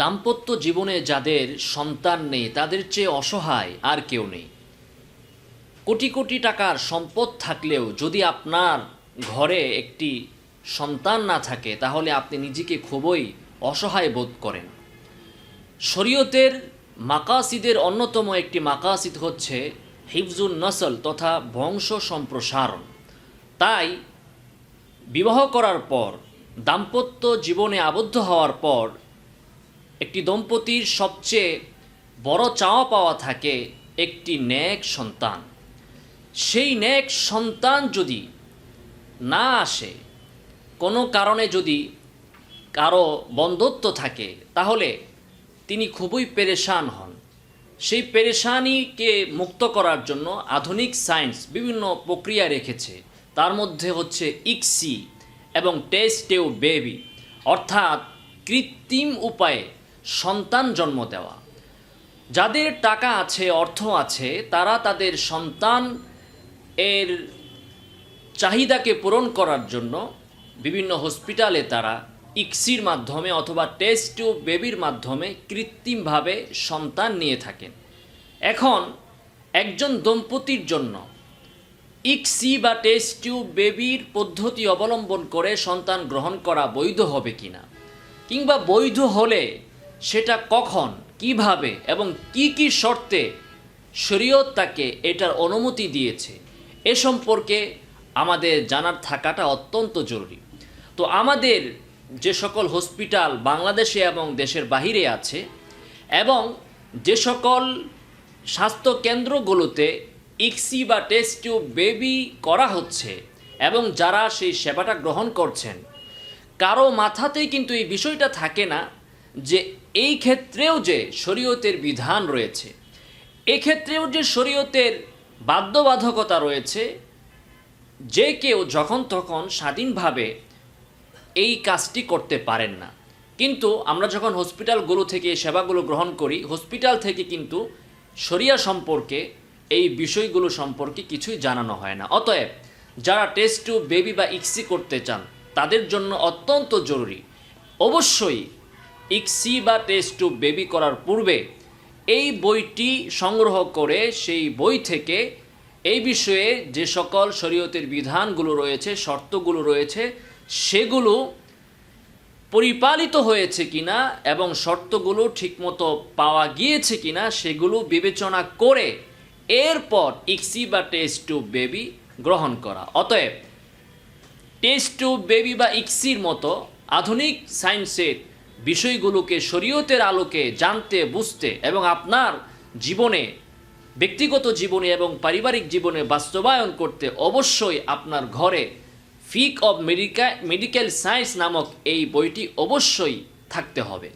দাম্পত্য জীবনে যাদের সন্তান নেই, তাদের চেয়ে অসহায় আর কেউ নেই। কোটি কোটি টাকার সম্পদ থাকলেও যদি আপনার ঘরে একটি সন্তান না থাকে, তাহলে আপনি নিজেকে খুবই অসহায় বোধ করেন। শরীয়তের মাকাসিদের অন্যতম একটি মাকাসিদ হচ্ছে হিফজুল নসল তথা বংশ সম্প্রসারণ। তাই বিবাহ করার পর, দাম্পত্য জীবনে আবদ্ধ হওয়ার পর একটি দম্পতির সবচেয়ে বড় চাওয়া পাওয়া থাকে একটি ন্যাক সন্তান। সেই ন্যাক সন্তান যদি না আসে, কোনো কারণে যদি কারও বন্ধত্ব থাকে, তাহলে তিনি খুবই পেরেশান হন। সেই পেরেশানিকে মুক্ত করার জন্য আধুনিক সায়েন্স বিভিন্ন প্রক্রিয়া রেখেছে। তার মধ্যে হচ্ছে ইক্সি এবং টেস্টেও বেবি। অর্থাৎ কৃত্রিম উপায়ে সন্তান জন্ম দেওয়া। যাদের টাকা আছে, অর্থ আছে, তারা তাদের সন্তান এর চাহিদাকে পূরণ করার জন্য বিভিন্ন হসপিটালে তারা ইক্সির মাধ্যমে অথবা টেস্ট টিউব বেবির মাধ্যমে কৃত্রিমভাবে সন্তান নিয়ে থাকেন। এখন একজন দম্পতির জন্য ইক্সি বা টেস্ট টিউব বেবির পদ্ধতি অবলম্বন করে সন্তান গ্রহণ করা বৈধ হবে কিনা? কিংবা বৈধ হলে সেটা কখন, কীভাবে এবং কি কি শর্তে শরীয়ত তাকে এটার অনুমতি দিয়েছে, এ সম্পর্কে আমাদের জানার থাকাটা অত্যন্ত জরুরি। তো আমাদের যে সকল হসপিটাল বাংলাদেশে এবং দেশের বাহিরে আছে এবং যে সকল স্বাস্থ্য কেন্দ্রগুলোতে ইক্সি বা টেস্ট টিউব বেবি করা হচ্ছে এবং যারা সেই সেবাটা গ্রহণ করছেন, কারও মাথাতেই কিন্তু এই বিষয়টা থাকে না যে এই ক্ষেত্রেও যে শরীয়তের বিধান রয়েছে, এক্ষেত্রেও যে শরীয়তের বাধ্যবাধকতা রয়েছে, যে কেউ যখন তখন স্বাধীনভাবে এই কাজটি করতে পারেন না। কিন্তু আমরা যখন হসপিটালগুলো থেকে সেবাগুলো গ্রহণ করি, হসপিটাল থেকে কিন্তু শরিয়া সম্পর্কে, এই বিষয়গুলো সম্পর্কে কিছুই জানানো হয় না। অতএব যারা টেস্ট টু বেবি বা ইক্সি করতে চান, তাদের জন্য অত্যন্ত জরুরি। অবশ্যই ইক্সি বা টেস্ট টু বেবি করার পূর্বে এই বইটি সংগ্রহ করে সেই বই থেকে এই বিষয়ে যে সকল শরীয়তের বিধানগুলো রয়েছে, শর্তগুলো রয়েছে, সেগুলো পরিপালিত হয়েছে কিনা এবং শর্তগুলো ঠিকমতো পাওয়া গিয়েছে কিনা সেগুলো বিবেচনা করে এরপর ইক্সি বা টেস্ট টু বেবি গ্রহণ করা। অতএব টেস্ট টু বেবি বা ইক্সির মতো আধুনিক সায়েন্সের বিষয়গুলোকে, শরীয়তের আলোকে জানতে, বুঝতে এবং আপনার জীবনে, ব্যক্তিগত জীবনে এবং পারিবারিক জীবনে বাস্তবায়ন করতে অবশ্যই আপনার ঘরে ফিক অব মেডিকা, মেডিকেল সায়েন্স নামক এই বইটি অবশ্যই থাকতে হবে।